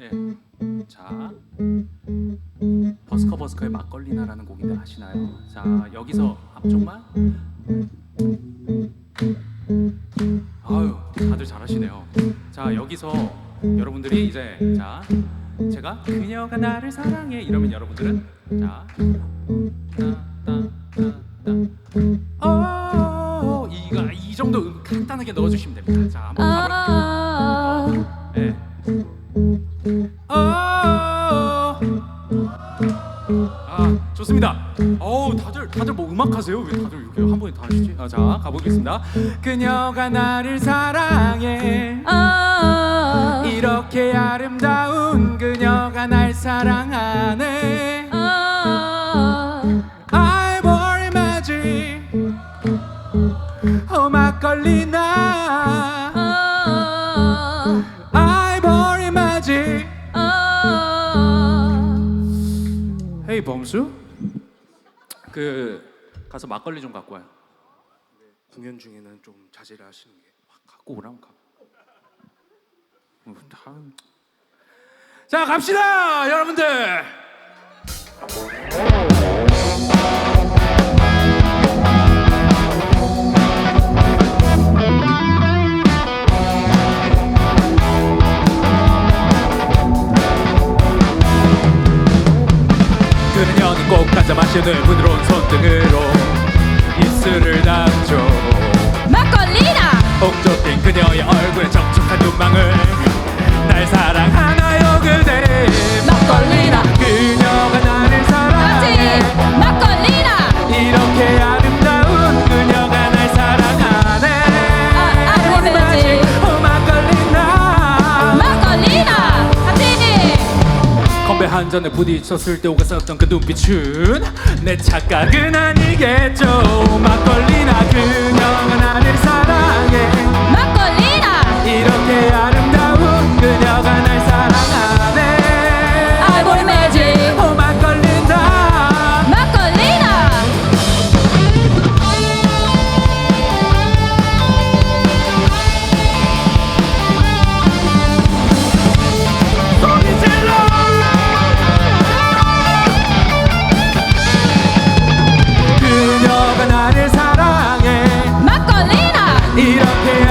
예. 자, 버스커 버스커의 막걸리나라는 곡인데 아시나요? 자, 여기서 앞쪽만. 아유, 다들 잘하시네요. 자, 여기서 여러분들이 이제 자, 제가 그녀가 나를 사랑해 이러면 여러분들은 자, 따따따따. 어, 이가 이 정도 음 간단하게 넣어주시면 됩니다. 자, 한번 음악 하세요? 왜 다들 이렇게 한 번에 다 하시지? 아, 자 가보겠습니다. 그녀가 나를 사랑해 아, 이렇게 아름다운 그녀가 날 사랑하네. 아, 아이보리 매직 어 막걸리 나 아, 아이보리 매직 아. 헤이 범수 그 가서 막걸리 좀 갖고 와요 공연 중에는 좀 자제를 하시는 게 갖고 오라면 가. 어, 다... 자 갑시다 여러분들. 그녀는 꼭 한잔 마시는 부드러운 손등으로 옥조낀 그녀의 얼굴에 적적한 눈망울 날 사랑하나요 그대? 막걸리나. 그녀가 나를 사랑해. 막걸리나. 이렇게 아름다운 그녀가 날 사랑하네. 아, 아이보리 매직. 어, 막걸리나. 막걸리나. 같이 건배 한 잔에 부딪혔을 때 오갔었던 그 눈빛은 내 착각은 아니겠죠. 막걸리나 그 이렇게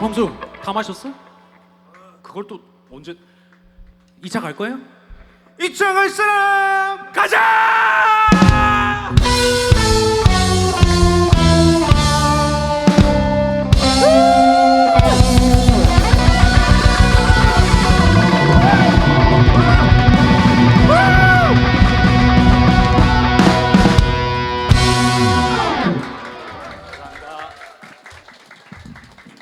범수 다 마셨어? 그걸 또 언제 2차 갈 거예요? 2차 갈 사람